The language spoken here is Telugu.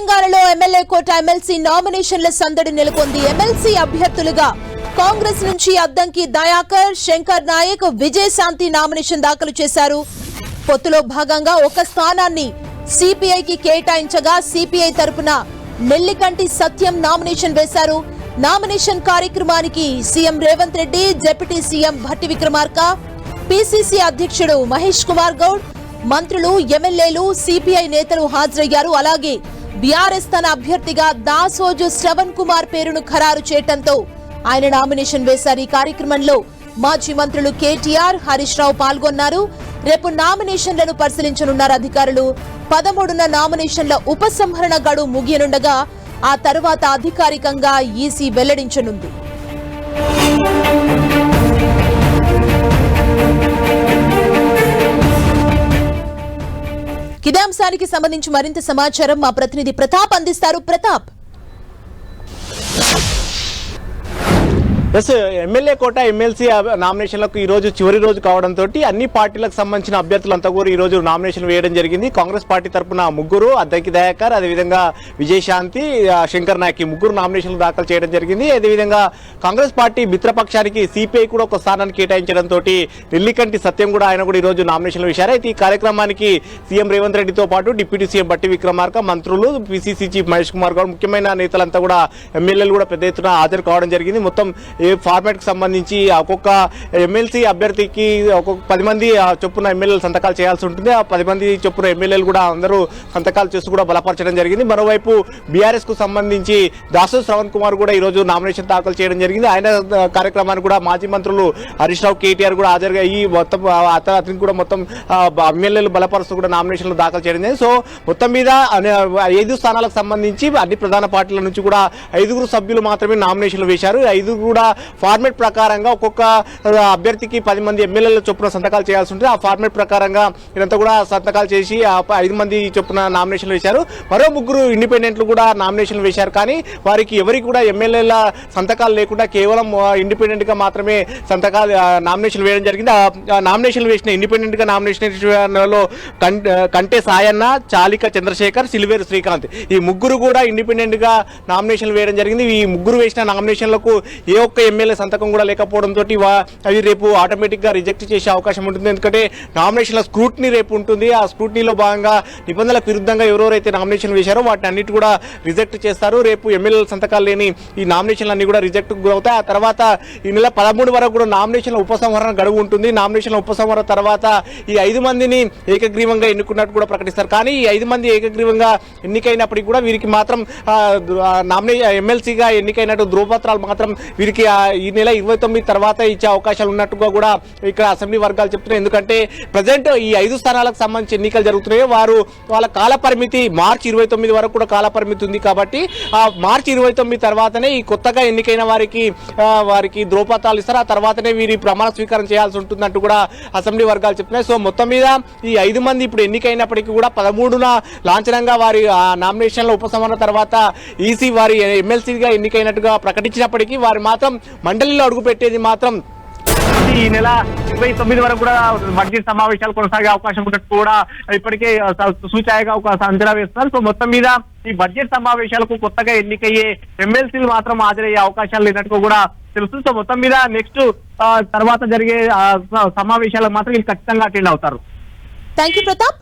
తెలంగాణలో ఎమ్మెల్యే కోట ఎమ్మెల్సీ నామినేషన్ల సందడి నెలకొంది. ఎమ్మెల్సీ అభ్యర్థులుగా కాంగ్రెస్ నుంచి అద్దంకి దయాకర్ శంకర్ నాయక్ విజయశాంతి నామినేషన్ దాఖలు చేశారు. పొత్తులో భాగంగా ఒక స్థానాన్ని సిపిఐకి కేటాయించగా సిపిఐ తరపున నెల్లికంటి సత్యం నామినేషన్ వేశారు. నామినేషన్ కార్యక్రమానికి CM Revanth Reddy deputy CM Bhatti Vikramarka PCC అధ్యక్షుడు మహేష్ కుమార్ గౌడ్ మంత్రులు ఎమ్మెల్యేలు సిపిఐ నేతలు హాజరయ్యారు. అలాగే బీఆర్ఎస్ తన అభ్యర్థిగా దాసోజు శ్రవణ్ కుమార్ పేరును ఖరారు చేయటంతో ఆయన నామినేషన్ వేశారు. ఈ కార్యక్రమంలో మాజీ మంత్రులు కేటీఆర్ హరీష్ రావు పాల్గొన్నారు. రేపు నామినేషన్లను పరిశీలించనున్నారు అధికారులు. పదమూడున నామినేషన్ల ఉపసంహరణ గడువు ముగియనుండగా ఆ తర్వాత అధికారికంగా ఈసీ వెల్లడించనుంది. అంశానికి సంబంధించి మరింత సమాచారం మా ప్రతినిధి ప్రతాప్ అందిస్తారు. Pratap. Yes MLA quota MLC నామినేషన్లకు ఈ రోజు చివరి రోజు కావడంతో అన్ని పార్టీలకు సంబంధించిన అభ్యర్థులంతా కూడా ఈ రోజు నామినేషన్ వేయడం జరిగింది. కాంగ్రెస్ పార్టీ తరపున ముగ్గురు అద్దంకి దయాకర్ అదేవిధంగా విజయశాంతి శంకర్ నాయక్ ముగ్గురు నామినేషన్లు దాఖలు చేయడం జరిగింది. అదేవిధంగా కాంగ్రెస్ పార్టీ మిత్రపక్షానికి సిపిఐ కూడా ఒక స్థానాన్ని కేటాయించడంతో నెల్లికంటి సత్యం కూడా ఆయన కూడా ఈ రోజు నామినేషన్లు వేశారు. అయితే ఈ కార్యక్రమానికి సీఎం రేవంత్ రెడ్డితో పాటు డిప్యూటీ సీఎం బట్టి విక్రమార్క మంత్రులు పిసిసి చీఫ్ మహేష్ కుమార్ గౌడ్ ముఖ్యమైన నేతలంతా కూడా ఎమ్మెల్యేలు కూడా పెద్ద ఎత్తున హాజరు కావడం జరిగింది. మొత్తం ఏ ఫార్మాట్కి సంబంధించి ఒక్కొక్క ఎమ్మెల్సీ అభ్యర్థికి ఒక్కొక్క పది మంది చొప్పున ఎమ్మెల్యేలు సంతకాలు చేయాల్సి ఉంటుంది. ఆ పది మంది చొప్పున ఎమ్మెల్యేలు కూడా అందరూ సంతకాలు చేసి కూడా బలపరచడం జరిగింది. మరోవైపు బీఆర్ఎస్కు సంబంధించి దాసు శ్రవణ్ కుమార్ కూడా ఈరోజు నామినేషన్ దాఖలు చేయడం జరిగింది. ఆయన కార్యక్రమానికి కూడా మాజీ మంత్రులు హరీష్ రావు కేటీఆర్ కూడా హాజరుగా ఈ మొత్తం అతనికి కూడా మొత్తం ఎమ్మెల్యేలు బలపరుస్తూ కూడా నామినేషన్లు దాఖలు చేయడం జరిగింది. సో మొత్తం మీద అనే- ఐదు స్థానాలకు సంబంధించి అన్ని ప్రధాన పార్టీల నుంచి కూడా ఐదుగురు సభ్యులు మాత్రమే నామినేషన్లు వేశారు. ఐదుగురు కూడా ఫార్మేట్ ప్రకారంగా ఒక్కొక్క అభ్యర్థికి పది మంది ఎమ్మెల్యేల చొప్పున సంతకాలు చేయాల్సి ఉంటుంది ఆ ఫార్మేట్ ప్రకారంగా ఇదంతా కూడా సంతకాలు చేసి ఐదు మంది చొప్పున నామినేషన్లు వేశారు. మరో ముగ్గురు ఇండిపెండెంట్లు కూడా నామినేషన్లు వేశారు. కానీ వారికి ఎవరికి కూడా ఎమ్మెల్యేల సంతకాలు లేకుండా కేవలం ఇండిపెండెంట్గా మాత్రమే సంతకాలు నామినేషన్లు వేయడం జరిగింది. ఆ నామినేషన్లు వేసిన ఇండిపెండెంట్గా నామినేషన్ కం- కంటే సాయన్న చాలిక చంద్రశేఖర్ సిల్వేరు శ్రీకాంత్. ఈ ముగ్గురు కూడా ఇండిపెండెంట్గా నామినేషన్లు వేయడం జరిగింది. ఈ ముగ్గురు వేసిన నామినేషన్లకు ఏ ఒక్క ఎమ్మెల్యే సంతకం కూడా లేకపోవడంతో అవి రేపు ఆటోమేటిక్గా రిజెక్ట్ చేసే అవకాశం ఉంటుంది. ఎందుకంటే నామినేషన్ల స్క్రూటినీ రేపు ఉంటుంది. ఆ స్క్రూటినీలో భాగంగా నిబంధనలకు విరుద్ధంగా ఎవరెవరైతే నామినేషన్ వేశారో వాటిని అన్నిటి కూడా రిజెక్ట్ చేస్తారు. రేపు ఎమ్మెల్యేల సంతకాలు లేని ఈ నామినేషన్లు అన్ని కూడా రిజెక్ట్ గురవుతాయి ఆ తర్వాత ఈ నెల పదమూడు వరకు కూడా నామినేషన్ల ఉపసంహరణ గడువు ఉంటుంది. నామినేషన్ల ఉపసంహరణ తర్వాత ఈ ఐదు మందిని ఏకగ్రీవంగా ఎన్నుకున్నట్టు కూడా ప్రకటిస్తారు. కానీ ఈ ఐదు మంది ఏకగ్రీవంగా ఎన్నికైనప్పటికీ కూడా వీరికి మాత్రం నామినే ఎమ్మెల్సీగా ఎన్నికైనట్టు ధ్రువపత్రాలు మాత్రం వీరికి ఈ నెల ఇరవై తొమ్మిది తర్వాత ఇచ్చే అవకాశాలు ఉన్నట్టుగా కూడా ఇక్కడ అసెంబ్లీ వర్గాలు చెప్తున్నాయి. ఎందుకంటే ప్రజెంట్ ఈ ఐదు స్థానాలకు సంబంధించి ఎన్నికలు జరుగుతున్నాయి. వారు వాళ్ళ కాల పరిమితి మార్చి ఇరవై తొమ్మిది వరకు కూడా కాల పరిమితి ఉంది కాబట్టి ఆ మార్చి ఇరవై తొమ్మిది తర్వాతనే ఈ కొత్తగా ఎన్నికైన వారికి వారికి ద్రోపతాలు ఇస్తారు. ఆ తర్వాతనే వీరి ప్రమాణ స్వీకారం చేయాల్సి ఉంటుందంటూ కూడా అసెంబ్లీ వర్గాలు చెప్తున్నాయి. సో మొత్తం మీద ఈ ఐదు మంది ఇప్పుడు ఎన్నికైనప్పటికీ కూడా పదమూడున లాంఛనంగా వారి ఆ నామినేషన్ల ఉపసంహరణ తర్వాత ఈసీ వారి ఎమ్మెల్సీగా ఎన్నికైనట్టుగా ప్రకటించినప్పటికీ వారు మాత్రం మండలిలో అడుగుపెట్టేది మాత్రం ఈ నెల ఇరవై తొమ్మిది వరకు కూడా బడ్జెట్ సమావేశాలు కొనసాగే అవకాశం ఉన్నట్టు కూడా ఇప్పటికే స- సూచాయగా ఒక అంచనా వేస్తున్నారు. సో మొత్తం మీద ఈ బడ్జెట్ సమావేశాలకు కొత్తగా ఎన్నికయ్యే ఎమ్మెల్సీలు మాత్రం హాజరయ్యే అవకాశాలు లేనట్టుగా కూడా తెలుస్తుంది. సో మొత్తం మీద నెక్స్ట్ తర్వాత జరిగే సమావేశాలకు మాత్రం వీళ్ళు ఖచ్చితంగా అటెండ్ అవుతారు. Thank you Pratap